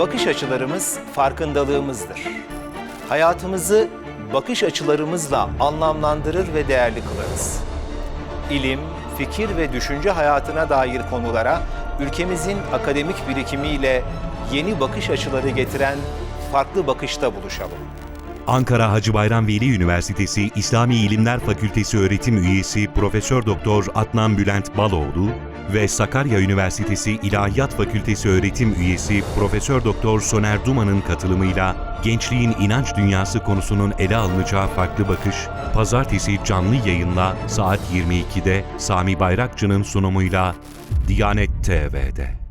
Bakış açılarımız farkındalığımızdır. Hayatımızı bakış açılarımızla anlamlandırır ve değerli kılarız. İlim, fikir ve düşünce hayatına dair konulara ülkemizin akademik birikimiyle yeni bakış açıları getiren farklı bakışta buluşalım. Ankara Hacı Bayram Veli Üniversitesi İslami İlimler Fakültesi öğretim üyesi Profesör Doktor Adnan Bülent Baloğlu ve Sakarya Üniversitesi İlahiyat Fakültesi öğretim üyesi Profesör Doktor Soner Duman'ın katılımıyla gençliğin inanç dünyası konusunun ele alınacağı farklı bakış, pazartesi canlı yayınla saat 22'de Sami Bayrakçı'nın sunumuyla Diyanet TV'de.